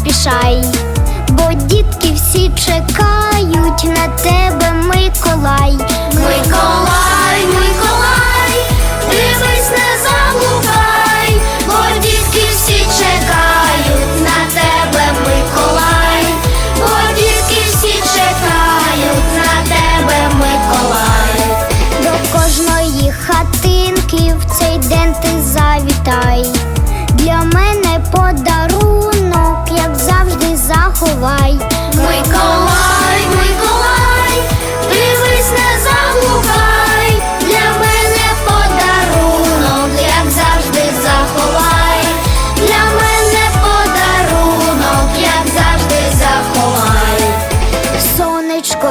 поспішай, бо дітки всі чекають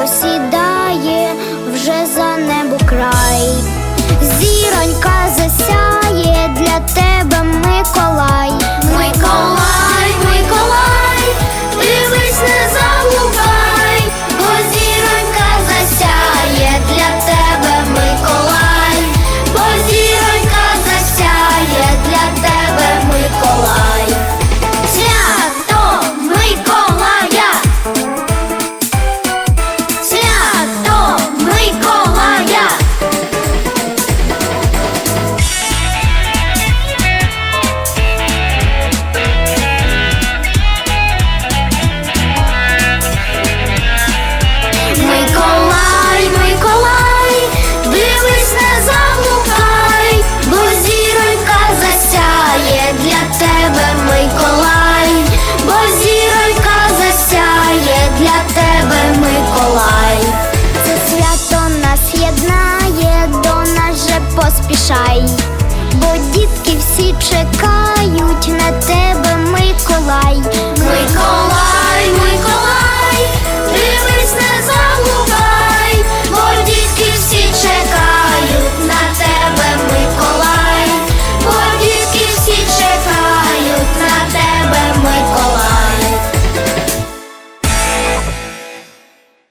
всегда рай, бо дітки всі чекають на тебе.